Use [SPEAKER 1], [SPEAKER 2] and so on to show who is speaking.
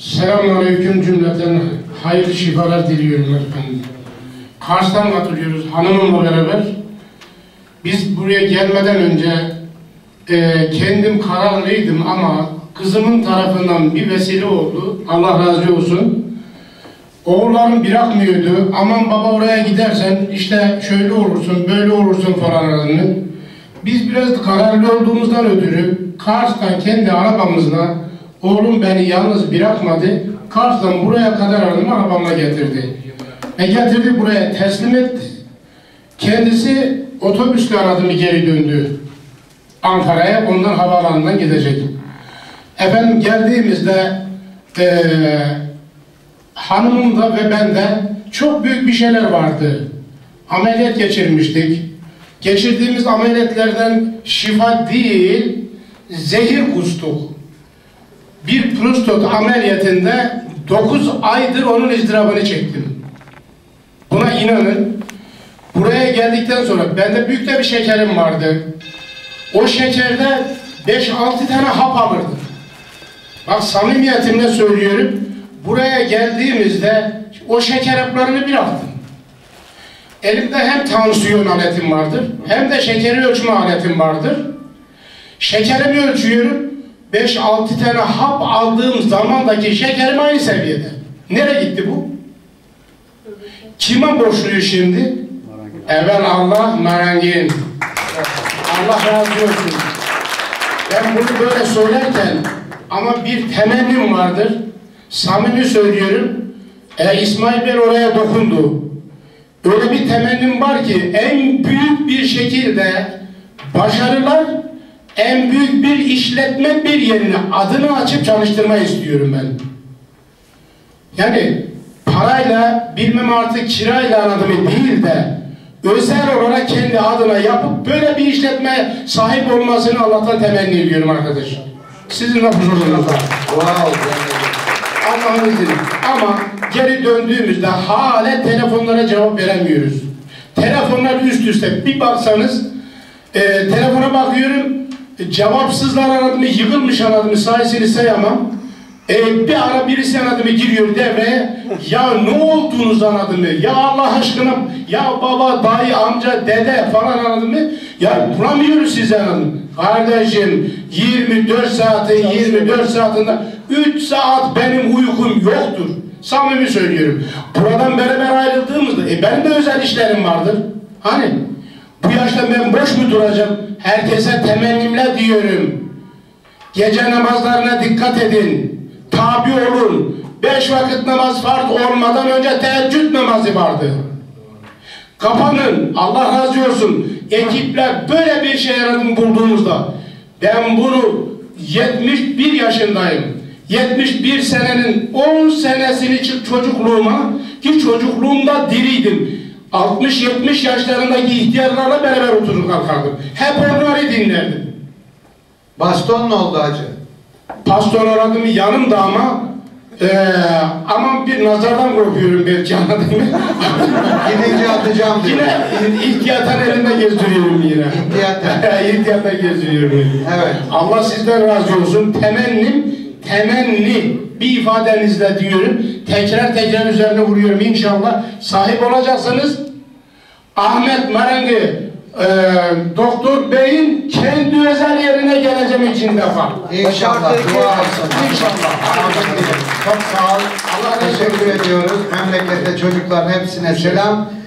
[SPEAKER 1] Selamünaleyküm cümleten hayırlı şifalar diliyorum efendim. Kars'tan katılıyoruz hanımımla beraber. Biz buraya gelmeden önce e, kendim kararlıydım ama kızımın tarafından bir vesile oldu. Allah razı olsun. Oğullarım bırakmıyordu. Aman baba oraya gidersen işte şöyle olursun, böyle olursun falan aradığını. Biz biraz kararlı olduğumuzdan ötürü Kars'tan kendi arabamızla oğlum beni yalnız bırakmadı. Kars'tan buraya kadar aradım arabamla getirdi. E getirdi buraya teslim etti. Kendisi otobüsle aradı mı geri döndü. Ankara'ya ondan havaalanından gidecek. Efendim geldiğimizde eee hanımım da ve ben de çok büyük bir şeyler vardı. Ameliyat geçirmiştik. Geçirdiğimiz ameliyatlardan şifa değil, zehir kustuk. Bir prostat ameliyatında 9 aydır onun ızdırabını çektim. Buna inanın. Buraya geldikten sonra bende büyük de bir şekerim vardı. O şekerde 5-6 tane hap alırdım. Bak samimiyetimle söylüyorum. Buraya geldiğimizde o şeker haplarını bıraktım. Elimde hem tansiyon aletim vardır, hem de şekeri ölçme aletim vardır. Şekerimi ölçüyorum. 5-6 tane hap aldığım zamandaki şekerim aynı seviyede. Nereye gitti bu? Kime borçluyuz şimdi? Evvel Allah, marangin. Allah razı olsun. Ben bunu böyle söylerken ama bir temennim vardır. Samimi söylüyorum. E, İsmail Bey oraya dokundu. Öyle bir temennim var ki en büyük bir şekilde başarılar en büyük bir işletme bir yerine adını açıp çalıştırmayı istiyorum ben. Yani parayla bilmem artık kirayla anladığımı değil de özel olarak kendi adına yapıp böyle bir işletme sahip olmasını Allah'tan temenni ediyorum arkadaşlar. Sizin huzurunuzda.
[SPEAKER 2] Wow.
[SPEAKER 1] Allah'ın izniyle. Ama geri döndüğümüzde hala telefonlara cevap veremiyoruz. Telefonlar üst üste. Bir baksanız e, telefona bakıyorum e, cevapsızlar aradığımı, yıkılmış aradığımı sayesini sayamam. E, bir ara birisi aradığımı giriyor devreye. Ya ne olduğunuzu anladın mı? Ya Allah aşkına ya baba, dayı, amca, dede falan anladın mı? Ya bulamıyoruz sizi anladın Kardeşim 24 saatin 24 saatinde 3 saat benim uykum yoktur. Samimi söylüyorum. Buradan beraber ayrıldığımızda e benim de özel işlerim vardır. Hani yaşta ben boş mu duracağım? Herkese temennimle diyorum. Gece namazlarına dikkat edin. Tabi olun. Beş vakit namaz farz olmadan önce teheccüd namazı vardı. Kapanın. Allah razı olsun. Ekipler böyle bir şey yaradım bulduğumuzda ben bunu 71 yaşındayım. 71 senenin 10 senesini çocukluğuma ki çocukluğumda diriydim. 60-70 yaşlarındaki ihtiyarlarla beraber oturur kalkardım. Hep onları dinlerdim.
[SPEAKER 2] Baston ne oldu hacı?
[SPEAKER 1] Pastor aradım yanımda ama eee aman bir nazardan korkuyorum belki anladın mı?
[SPEAKER 2] Gidince atacağım diyor.
[SPEAKER 1] yine ihtiyatan elinde gezdiriyorum yine.
[SPEAKER 2] İhtiyatan.
[SPEAKER 1] ihtiyatan gezdiriyorum.
[SPEAKER 2] Evet.
[SPEAKER 1] Allah sizden razı olsun. Temennim, temenni bir ifadenizle diyorum. Tekrar tekrar üzerine vuruyorum inşallah. Sahip olacaksınız. Ahmet Marangi e, Doktor Bey'in kendi özel yerine geleceğim için defa.
[SPEAKER 2] İnşallah dua.
[SPEAKER 1] İnşallah.
[SPEAKER 2] Çok sağ ol. Allah teşekkür ediyoruz. Memlekette çocukların hepsine selam.